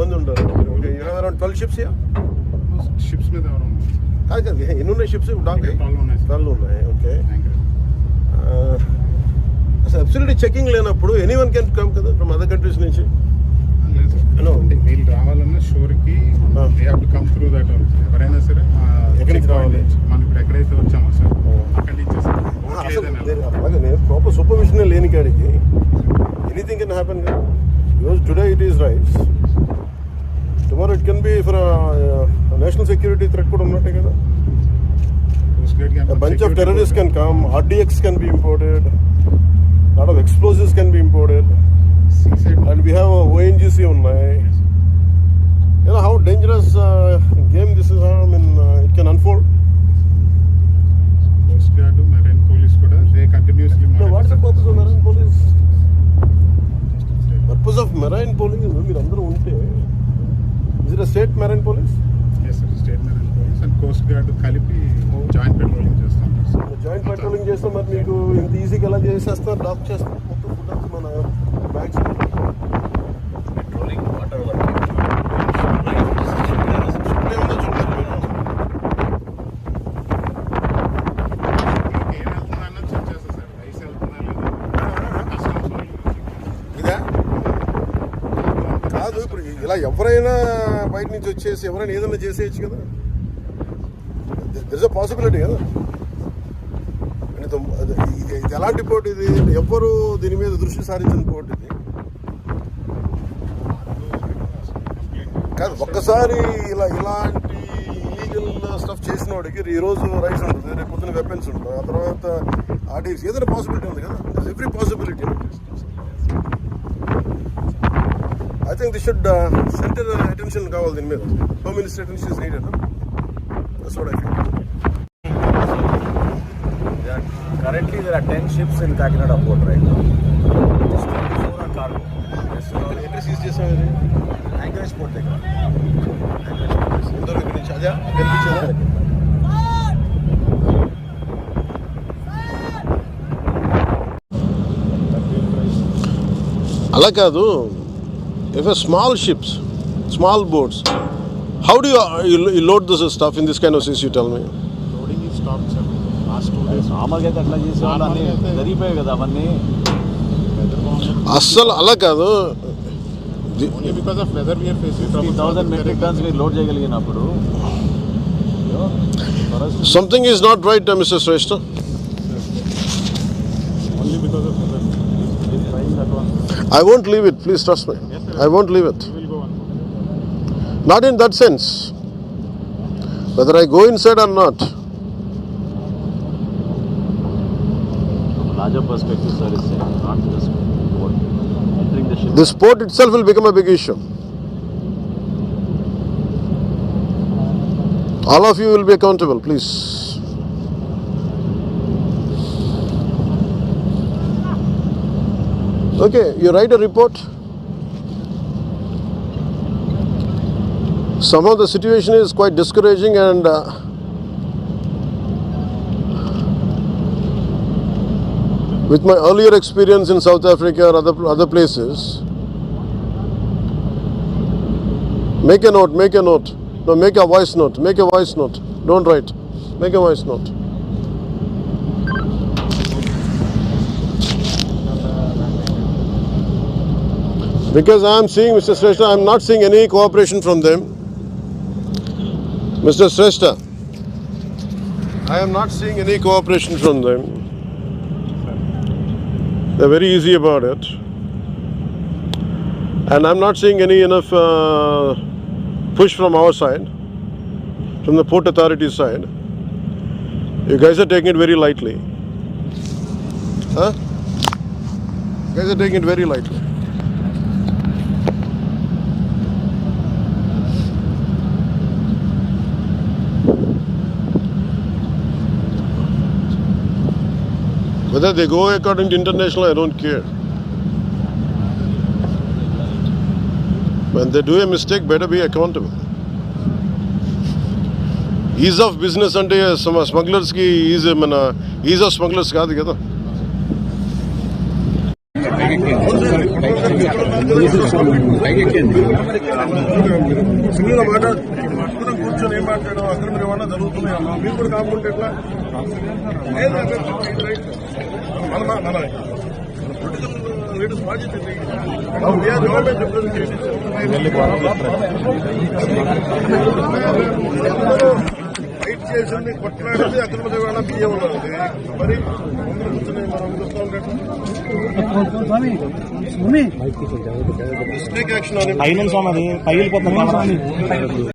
మంది ఉంటారు you have around twelve ships ships మీద కాదు కాదు ఎన్ని ఉన్నాయి షిప్స్ ట్వెల్వ్ ఉన్నాయి ఓకే అసలు అబ్సల్యూట్ చెకింగ్ లేనప్పుడు ఎనీ వన్ కెన్ కమ్ కదా ఫ్రమ్ అదర్ కంట్రీస్ నుంచి వీళ్ళు రావాలన్నా షోర్కి కమ్ త్రూ దట్ ఎవరైనా సరే ఎక్కడికి రావాలి మనం ఇప్పుడు ఎక్కడైతే వచ్చామో సార్ అక్కడి నుంచి ప్రాపర్ సూపర్విజన్ లేని కాడికి ఎనీథింగ్ కెన్ హ్యాపెన్ కదా ఈరోజు today it is rights tomorrow it can be for national security threat కూడా ఉన్నట్టే కదా terrorists can come, RDX can be imported, a lot of explosives can be imported, and we have a ONGC ఉన్నాయి. You know how dangerous uh, game this is, I mean, uh, it can unfold. Coast guard marine police కూడా they continuously? Purpose of marine police is మీరు అందరూ ఉంటే is it a state marine police? State marine police and coast guard కలిపి joint patrolling చేస్తాం. Joint patrolling చేస్తే మరి మీకు ఇంత ఈజీగా ఎలా చేసేస్తారు? డాక్ చేస్తారు? మొత్తం ఫుడ్ మన బ్యాగ్స్ ఇలా ఎవరైనా బయట నుంచి వచ్చేసి ఎవరైనా ఏదైనా చేసేయచ్చు కదా. దిస్ అ పాసిబిలిటీ కదా. ఇది ఎలాంటి పోటీ ఇది? ఎవ్వరు దీని మీద దృష్టి సారించిన పోటీ ఇది? కాదు ఒక్కసారి ఇలా ఇలాంటి ఇల్లీగల్ స్టఫ్ చేసిన వాడికి ఈరోజు రైట్స్ ఉంటుంది రేపు పొద్దున వెపన్స్ ఉంటాయి ఆ తర్వాత ఆర్టీసీ ఏదైనా పాసిబిలిటీ ఉంది కదా. Every possibility I think the should centre attention కావాలి దీని మీద home minister attention is needed that's what I feel Currently, there are 10 ships in Kakinada port right now. Just 24 are cargo. Rest are all ఎక్కడ seize చేసాం ఇది Anchorage port దగ్గర. ఎందరో ఇక్కడ నుంచి అదే కనిపించేదా అలా కాదు. If a small ships small boats how do you load this stuff in this kind of seas you tell me loading ఈ stop sir last two days మామూలుగా అయితే అట్లా చేసే వాళ్ళు అన్ని జరిగిపోయాయి కదా అవన్నీ. వెదర్ బాగుంది అస్సలు అలా కాదు. The- only because of weather we are facing fifty thousand metric tons load చేయగలిగినప్పుడు. Something is not right mister Shreshtha only because of weather I won't leave it. Please trust me. I won't leave it. Not in that sense. Whether I go inside or not. The sport itself will become a big issue. All of you will be accountable, please. Okay, you write a report. Somehow the situation is quite discouraging and uh, with my earlier experience in South Africa or other, other places, make a note, make a note. No, make a voice note, make a voice note. Don't write. Make a voice note. Because I am seeing, Mr. Sreshta, I am not seeing any cooperation from them. Mr. Sreshta, I am not seeing any cooperation from them. They're very easy about it. And I'm not seeing any enough uh, push from our side, from the Port Authority side. You guys are taking it very lightly. Huh? You guys are taking it very lightly. Whether they go according to international, I don't care. When they do a mistake, better be accountable. Ease of business and స్మగ్లర్స్కి smugglers ki ease of ease of smugglers kaadi kya కూర్చొని ఏం మాట్లాడడం fight చేసింది కొట్లాడింది అతని వేళ బియ్యం మరి mistake action. పైన